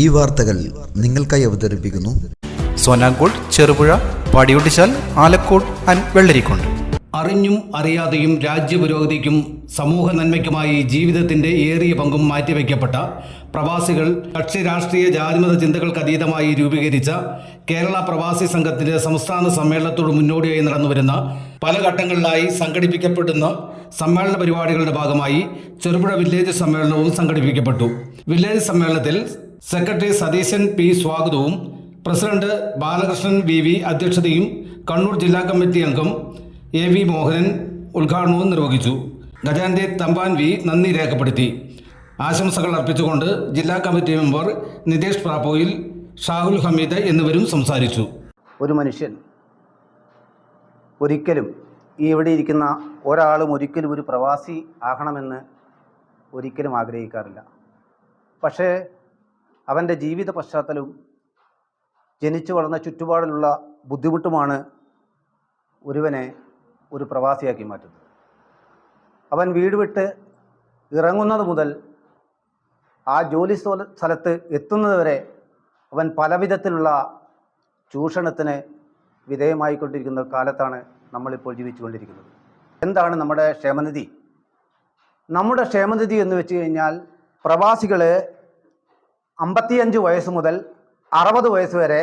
ഈ വാർത്തകൾ നിങ്ങൾക്കായി അവതരിപ്പിക്കുന്നു. സോനാങ്കോട് ചെറുപുഴ പടിയൊട്ടിച്ചാൽ ആലക്കോട് ആൻഡ് വെള്ളരിക്കുണ്ട് അറിഞ്ഞും അറിയാതെയും രാജ്യപുരോഗതിക്കും സമൂഹ നന്മയ്ക്കുമായി ജീവിതത്തിന്റെ ഏറിയ പങ്കും മാറ്റിവെക്കപ്പെട്ട പ്രവാസികൾ കക്ഷി രാഷ്ട്രീയ ജാതിമത ചിന്തകൾക്ക് അതീതമായി രൂപീകരിച്ച കേരള പ്രവാസി സംഘത്തിന്റെ സംസ്ഥാന സമ്മേളനത്തോട് മുന്നോടിയായി നടന്നുവരുന്ന പല ഘട്ടങ്ങളിലായി സംഘടിപ്പിക്കപ്പെടുന്ന സമ്മേളന പരിപാടികളുടെ ഭാഗമായി ചെറുപുഴ വില്ലേജ് സമ്മേളനവും സംഘടിപ്പിക്കപ്പെട്ടു. വില്ലേജ് സമ്മേളനത്തിൽ സെക്രട്ടറി സതീശൻ പി സ്വാഗതവും പ്രസിഡന്റ് ബാലകൃഷ്ണൻ വി വി അധ്യക്ഷതയും കണ്ണൂർ ജില്ലാ കമ്മിറ്റി അംഗം എ വി മോഹനൻ ഉദ്ഘാടനവും നിർവഹിച്ചു. ഗജാന്റെ തമ്പാൻ വി നന്ദി രേഖപ്പെടുത്തി. ആശംസകൾ അർപ്പിച്ചുകൊണ്ട് ജില്ലാ കമ്മിറ്റി മെമ്പർ നിതേഷ് പ്രാപോയിൽ ഷാഹുൽ ഹമീദ് എന്നിവരും സംസാരിച്ചു. ഒരു മനുഷ്യൻ ഒരിക്കലും ഈ ഇവിടെ ഇരിക്കുന്ന ഒരാളും ഒരിക്കലും ഒരു പ്രവാസി ആകണമെന്ന് ഒരിക്കലും ആഗ്രഹിക്കാറില്ല. പക്ഷേ അവന്റെ ജീവിത പശ്ചാത്തലവും ജനിച്ചു വളർന്ന ചുറ്റുപാടിലുള്ള ബുദ്ധിമുട്ടുമാണ് ഒരുവനെ ഒരു പ്രവാസിയാക്കി മാറ്റുന്നത്. അവൻ വീട് വിട്ട് ഇറങ്ങുന്നത് മുതൽ ആ ജോലി സ്ഥല- സ്ഥലത്ത് എത്തുന്നത് വരെ അവൻ പലവിധത്തിലുള്ള ചൂഷണത്തിന് വിധേയമായിക്കൊണ്ടിരിക്കുന്ന കാലത്താണ് നമ്മളിപ്പോൾ ജീവിച്ചുകൊണ്ടിരിക്കുന്നത്. എന്താണ് നമ്മുടെ ക്ഷേമനിധി? നമ്മുടെ ക്ഷേമനിധി എന്ന് വെച്ച് കഴിഞ്ഞാൽ പ്രവാസികൾ അമ്പത്തിയഞ്ച് വയസ്സ് മുതൽ അറുപത് വയസ്സ് വരെ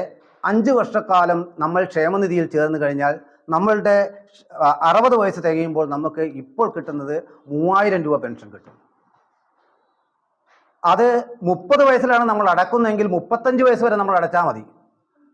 അഞ്ച് വർഷക്കാലം നമ്മൾ ക്ഷേമനിധിയിൽ ചേർന്ന് കഴിഞ്ഞാൽ നമ്മളുടെ അറുപത് വയസ്സ് തികയുമ്പോൾ നമുക്ക് ഇപ്പോൾ കിട്ടുന്നത് മൂവായിരം രൂപ പെൻഷൻ കിട്ടും. അത് മുപ്പത് വയസ്സിലാണ് നമ്മൾ അടക്കുന്നതെങ്കിൽ മുപ്പത്തഞ്ച് വയസ്സ് വരെ നമ്മൾ അടച്ചാൽ മതി.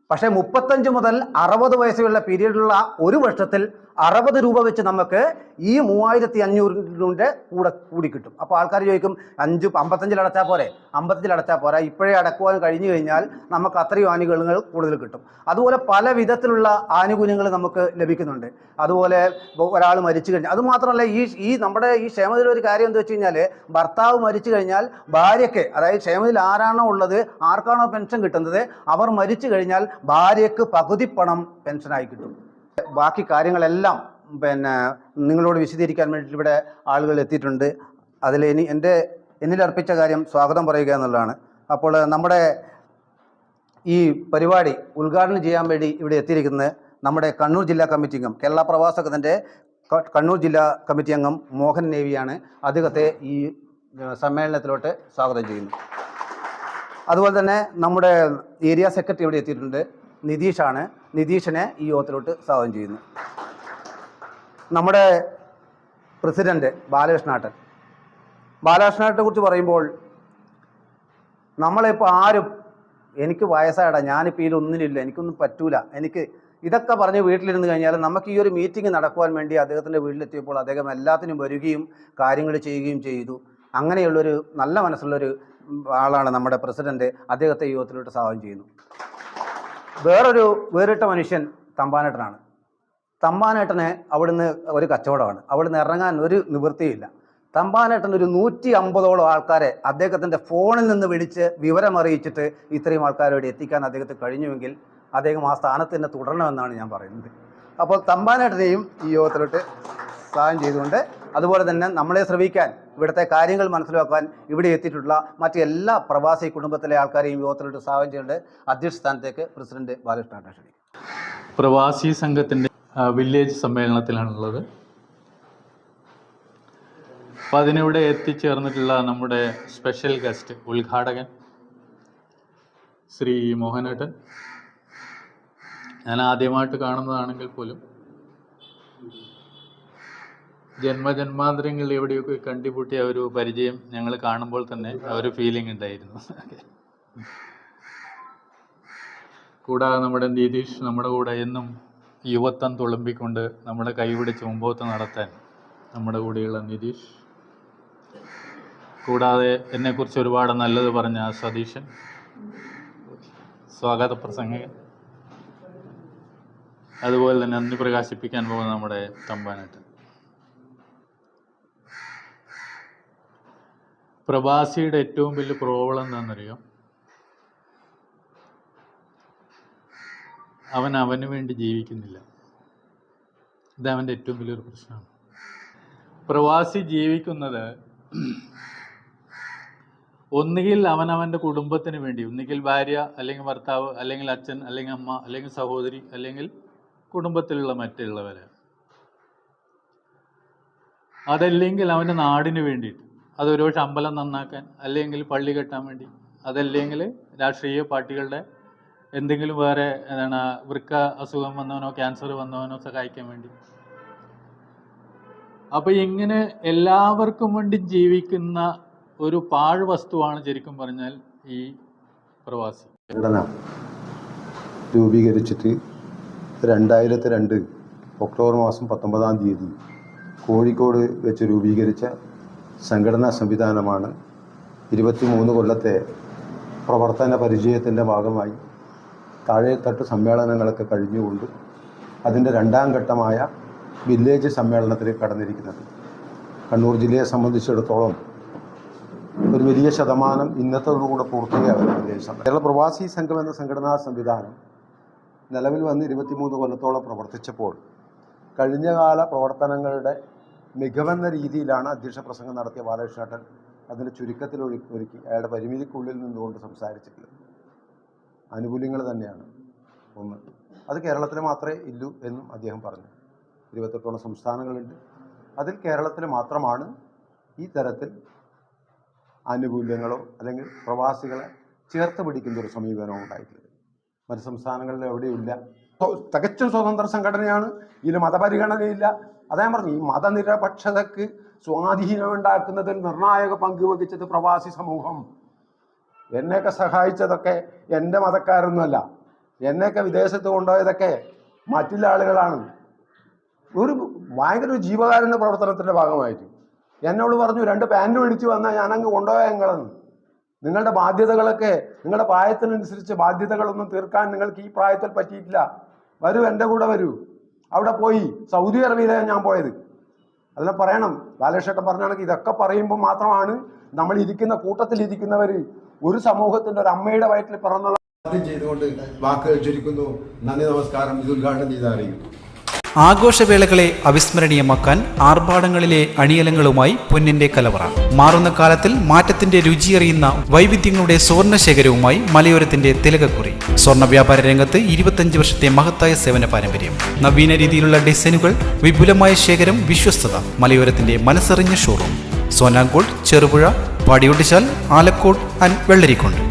പക്ഷേ മുപ്പത്തഞ്ച് മുതൽ അറുപത് വയസ്സുള്ള പീരീഡിലുള്ള ഒരു വർഷത്തിൽ അറുപത് രൂപ വെച്ച് നമുക്ക് ഈ മൂവായിരത്തി അഞ്ഞൂറിന്റെ കൂടെ കൂടി കിട്ടും. അപ്പോൾ ആൾക്കാർ ചോദിക്കും അഞ്ച് അമ്പത്തഞ്ചിൽ അടച്ചാൽ പോരെ? അമ്പത്തഞ്ചിൽ അടച്ചാൽ പോരാ? ഇപ്പോഴേ അടക്കുവാൻ കഴിഞ്ഞു കഴിഞ്ഞാൽ നമുക്ക് അത്രയും ആനുകൂല്യങ്ങൾ കൂടുതൽ കിട്ടും. അതുപോലെ പല വിധത്തിലുള്ള ആനുകൂല്യങ്ങൾ നമുക്ക് ലഭിക്കുന്നുണ്ട്. അതുപോലെ ഒരാൾ മരിച്ചു കഴിഞ്ഞാൽ അതുമാത്രമല്ല ഈ ഈ നമ്മുടെ ഈ ക്ഷേമത്തിൽ ഒരു കാര്യം എന്താ വെച്ച് കഴിഞ്ഞാൽ ഭർത്താവ് മരിച്ചു കഴിഞ്ഞാൽ ഭാര്യയ്ക്ക് അതായത് ക്ഷേമത്തിൽ ആരാണോ ഉള്ളത് ആർക്കാണോ പെൻഷൻ കിട്ടുന്നത് അവർ മരിച്ചു കഴിഞ്ഞാൽ ഭാര്യയ്ക്ക് പകുതി പണം പെൻഷനായി കിട്ടും. ബാക്കി കാര്യങ്ങളെല്ലാം പിന്നെ നിങ്ങളോട് വിശദീകരിക്കാൻ വേണ്ടിയിട്ട് ഇവിടെ ആളുകൾ എത്തിയിട്ടുണ്ട്. അതിൽ ഇനി എന്റെ എന്നിലർപ്പിച്ച കാര്യം സ്വാഗതം പറയുക എന്നുള്ളതാണ്. അപ്പോൾ നമ്മുടെ ഈ പരിപാടി ഉദ്ഘാടനം ചെയ്യാൻ വേണ്ടി ഇവിടെ എത്തിയിരിക്കുന്നത് നമ്മുടെ കണ്ണൂർ ജില്ലാ കമ്മിറ്റി അംഗം കേരള പ്രവാസകത്തിന്റെ കണ്ണൂർ ജില്ലാ കമ്മിറ്റി അംഗം മോഹൻ നേവിയാണ്. അദ്ദേഹത്തെ ഈ സമ്മേളനത്തിലോട്ട് സ്വാഗതം ചെയ്യുന്നു. അതുപോലെ തന്നെ നമ്മുടെ ഏരിയ സെക്രട്ടറി ഇവിടെ എത്തിയിട്ടുണ്ട്. നിതീഷാണ്. നിതീഷിനെ ഈ യോഗത്തിലോട്ട് സ്വാഗതം ചെയ്യുന്നു. നമ്മുടെ പ്രസിഡന്റ് ബാലകൃഷ്ണാട്ടൻ. ബാലകൃഷ്ണാട്ടനെ കുറിച്ച് പറയുമ്പോൾ നമ്മളിപ്പോൾ ആരും എനിക്ക് വയസ്സായടാ ഞാനിപ്പോൾ ഇതിലൊന്നിലില്ല എനിക്കൊന്നും പറ്റൂല. എനിക്ക് ഇതൊക്കെ പറഞ്ഞ് വീട്ടിലിരുന്ന് കഴിഞ്ഞാൽ നമുക്ക് ഈ ഒരു മീറ്റിംഗ് നടക്കുവാൻ വേണ്ടി അദ്ദേഹത്തിന്റെ വീട്ടിലെത്തിയപ്പോൾ അദ്ദേഹം എല്ലാത്തിനും വരികയും കാര്യങ്ങൾ ചെയ്യുകയും ചെയ്തു. അങ്ങനെയുള്ളൊരു നല്ല മനസ്സുള്ളൊരു ആളാണ് നമ്മുടെ പ്രസിഡന്റ്. അദ്ദേഹത്തെ യുവത്തിലോട്ട് സ്വാഗതം ചെയ്യുന്നു. വേറൊരു വേറിട്ട മനുഷ്യൻ തമ്പാനേട്ടനാണ്. തമ്പാനേട്ടന് അവിടുന്ന് ഒരു കച്ചവടമാണ്. അവിടുന്ന് ഇറങ്ങാൻ ഒരു നിവൃത്തിയില്ല. തമ്പാനേട്ടൻ ഒരു നൂറ്റി അമ്പതോളം ആൾക്കാരെ അദ്ദേഹത്തിന്റെ ഫോണിൽ നിന്ന് വിളിച്ച് വിവരം അറിയിച്ചിട്ട് ഇത്രയും ആൾക്കാരോട് എത്തിക്കാൻ അദ്ദേഹത്തിന് കഴിഞ്ഞുവെങ്കിൽ അദ്ദേഹം ആ സ്ഥാനത്ത് തന്നെ തുടരണമെന്നാണ് ഞാൻ പറയുന്നത്. അപ്പോൾ തമ്പാനേട്ടനെയും ഈ യോഗത്തിലോട്ട് സഹായം ചെയ്തുകൊണ്ട് അതുപോലെ തന്നെ നമ്മളെ ശ്രമിക്കാൻ ഇവിടുത്തെ കാര്യങ്ങൾ മനസ്സിലാക്കാൻ ഇവിടെ എത്തിയിട്ടുള്ള മറ്റ് എല്ലാ പ്രവാസി കുടുംബത്തിലെ ആൾക്കാരെയും യോഗത്തിലോട്ട് സഹായം ചെയ്യേണ്ട അധ്യക്ഷ സ്ഥാനത്തേക്ക് പ്രസിഡന്റ് ബാലകൃഷ്ണ ക്ഷണിക്കും പ്രവാസി സംഘത്തിന്റെ വില്ലേജ് സമ്മേളനത്തിലാണുള്ളത്. അപ്പോൾ അതിനിവിടെ എത്തിച്ചേർന്നിട്ടുള്ള നമ്മുടെ സ്പെഷ്യൽ ഗസ്റ്റ് ഉദ്ഘാടകൻ ശ്രീ മോഹനേട്ടൻ. ഞാൻ ആദ്യമായിട്ട് കാണുന്നതാണെങ്കിൽ പോലും ജന്മജന്മാന്തരങ്ങളിൽ എവിടെയൊക്കെ കണ്ടുപൂട്ടിയ ഒരു പരിചയം ഞങ്ങൾ കാണുമ്പോൾ തന്നെ ആ ഒരു ഫീലിംഗ് ഉണ്ടായിരുന്നു. കൂടാതെ നമ്മുടെ നിതീഷ് നമ്മുടെ കൂടെ എന്നും യുവത്വം തുളുമ്പിക്കൊണ്ട് നമ്മുടെ കൈപിടിച്ച് മുമ്പോത്ത് നടത്താൻ നമ്മുടെ കൂടെയുള്ള നിതീഷ്. കൂടാതെ എന്നെക്കുറിച്ച് ഒരുപാട് നല്ലത് പറഞ്ഞ സതീശൻ. സ്വാഗത പ്രസംഗകൻ അതുപോലെ തന്നെ നന്ദി പ്രകാശിപ്പിക്കാൻ പോകുന്ന നമ്മുടെ തമ്പാനേട്ടൻ പ്രവാസിയുടെ ഏറ്റവും വലിയ പ്രോബ്ലം എന്താണെന്നറിയോ? അവൻ അവന് വേണ്ടി ജീവിക്കുന്നില്ല. ഇത് അവന്റെ ഏറ്റവും വലിയൊരു പ്രശ്നമാണ്. പ്രവാസി ജീവിക്കുന്നത് ഒന്നുകിൽ അവനവന്റെ കുടുംബത്തിന് വേണ്ടി ഒന്നുകിൽ ഭാര്യ അല്ലെങ്കിൽ ഭർത്താവ് അല്ലെങ്കിൽ അച്ഛൻ അല്ലെങ്കിൽ അമ്മ അല്ലെങ്കിൽ സഹോദരി അല്ലെങ്കിൽ കുടുംബത്തിലുള്ള മറ്റുള്ളവരെ. അതല്ലെങ്കിൽ അവന്റെ നാടിന് വേണ്ടിയിട്ട്. അതൊരു പക്ഷെ അമ്പലം നന്നാക്കാൻ അല്ലെങ്കിൽ പള്ളി കെട്ടാൻ വേണ്ടി. അതല്ലെങ്കിൽ രാഷ്ട്രീയ പാർട്ടികളുടെ എന്തെങ്കിലും വേറെ എന്താണ് വൃക്ക അസുഖം വന്നവനോ ക്യാൻസർ വന്നവനോ സഹായിക്കാൻ വേണ്ടി. അപ്പോൾ ഇങ്ങനെ എല്ലാവർക്കും വേണ്ടി ജീവിക്കുന്ന ഒരു പാഴ് വസ്തുവാണ് ശരിക്കും പറഞ്ഞാൽ ഈ പ്രവാസി. സംഘടന രൂപീകരിച്ചിട്ട് രണ്ടായിരത്തി രണ്ട് ഒക്ടോബർ മാസം പത്തൊമ്പതാം തീയതി കോഴിക്കോട് വെച്ച് രൂപീകരിച്ച സംഘടനാ സംവിധാനമാണ്. ഇരുപത്തിമൂന്ന് കൊല്ലത്തെ പ്രവർത്തന പരിചയത്തിന്റെ ഭാഗമായി താഴെത്തട്ട് സമ്മേളനങ്ങളൊക്കെ കഴിഞ്ഞുകൊണ്ട് അതിന്റെ രണ്ടാം ഘട്ടമായ വില്ലേജ് സമ്മേളനത്തിലേക്ക് കടന്നിരിക്കുന്നത്. കണ്ണൂർ ജില്ലയെ സംബന്ധിച്ചിടത്തോളം ഒരു വലിയ ശതമാനം ഇന്നത്തോടുകൂടെ പൂർത്തിയാകുന്ന സമ്മേളനം കേരള പ്രവാസി സംഘം എന്ന സംഘടനാ സംവിധാനം നിലവിൽ വന്ന് ഇരുപത്തിമൂന്ന് കൊല്ലത്തോളം പ്രവർത്തിച്ചപ്പോൾ കഴിഞ്ഞകാല പ്രവർത്തനങ്ങളുടെ മികവെന്ന രീതിയിലാണ് അധ്യക്ഷ പ്രസംഗം നടത്തിയ ബാലകൃഷ്ണേട്ടൻ അതിന്റെ ചുരുക്കത്തിൽ ഒരുക്കി. അയാളുടെ പരിമിതിക്കുള്ളിൽ നിന്നുകൊണ്ട് സംസാരിച്ചിട്ടുള്ളത് ആനുകൂല്യങ്ങൾ തന്നെയാണ് ഒന്ന്. അത് കേരളത്തിൽ മാത്രമേ ഇല്ലൂ എന്നും അദ്ദേഹം പറഞ്ഞു. ഇരുപത്തെട്ടോളം സംസ്ഥാനങ്ങളുണ്ട്. അതിൽ കേരളത്തിൽ മാത്രമാണ് ഈ തരത്തിൽ ആനുകൂല്യങ്ങളോ അല്ലെങ്കിൽ പ്രവാസികളെ ചേർത്ത് പിടിക്കുന്ന ഒരു സമീപനവും ഉണ്ടായിട്ടുള്ളത്. മറ്റ് സംസ്ഥാനങ്ങളിൽ എവിടെയില്ല തികച്ചും സ്വതന്ത്ര സംഘടനയാണ്. ഇതിൽ മതപരിഗണനയില്ല. അതാ പറഞ്ഞു ഈ മതനിരപക്ഷതയ്ക്ക് സ്വാധീനം ഉണ്ടാക്കുന്നതിൽ നിർണായക പങ്ക് വഹിച്ചത് പ്രവാസി സമൂഹം. എന്നെയൊക്കെ സഹായിച്ചതൊക്കെ എന്റെ മതക്കാരൊന്നുമല്ല. എന്നെയൊക്കെ വിദേശത്ത് കൊണ്ടുപോയതൊക്കെ മറ്റുള്ള ആളുകളാണ്. ഒരു ഭയങ്കര ഒരു ജീവകാരുണ്യ പ്രവർത്തനത്തിന്റെ ഭാഗമായിട്ട് എന്നോട് പറഞ്ഞു രണ്ട് പാന്റ് മേടിച്ച് വന്നാൽ ഞാനങ്ങ് കൊണ്ടുപോയ ഞങ്ങളെന്ന് നിങ്ങളുടെ ബാധ്യതകളൊക്കെ നിങ്ങളുടെ പ്രായത്തിനനുസരിച്ച് ബാധ്യതകളൊന്നും തീർക്കാൻ നിങ്ങൾക്ക് ഈ പ്രായത്തിൽ പറ്റിയിട്ടില്ല. വരൂ എന്റെ കൂടെ വരൂ. അവിടെ പോയി. സൗദി അറേബ്യയിലാണ് ഞാൻ പോയത്. അതിനെ പറയണം. ബാലകൃഷ്ണൻ പറഞ്ഞാണെങ്കിൽ ഇതൊക്കെ പറയുമ്പോൾ മാത്രമാണ് നമ്മൾ ഇരിക്കുന്ന കൂട്ടത്തിൽ ഇരിക്കുന്നവർ ഒരു സമൂഹത്തിന്റെ ഒരു അമ്മയുടെ വയറ്റിൽ ആദ്യം ചെയ്തുകൊണ്ട് വാക്കുകൾ ചുരുക്കുന്നു നന്ദി നമസ്കാരം. ഇത് ഉദ്ഘാടനം ചെയ്ത് ആഘോഷവേളകളെ അവിസ്മരണീയമാക്കാൻ ആർഭാടങ്ങളിലെ അണിയലങ്ങളുമായി പൊന്നിന്റെ കലവറ. മാറുന്ന കാലത്തിൽ മാറ്റത്തിന്റെ രുചിയറിയുന്ന വൈവിധ്യങ്ങളുടെ സുവർണശേഖരവുമായി മലയോരത്തിന്റെ തിലകക്കുറി. സ്വർണ വ്യാപാര രംഗത്ത് ഇരുപത്തഞ്ച് വർഷത്തെ മഹത്തായ സേവന പാരമ്പര്യം. നവീന രീതിയിലുള്ള ഡിസൈനുകൾ വിപുലമായ ശേഖരം വിശ്വസ്തത മലയോരത്തിന്റെ മനസ്സറിഞ്ഞ ഷോറൂം സോനാങ്കോട് ചെറുപുഴ പാടിയൊട്ടിച്ചാൽ ആലക്കോട് ആൻഡ് വെള്ളരിക്കുണ്ട്.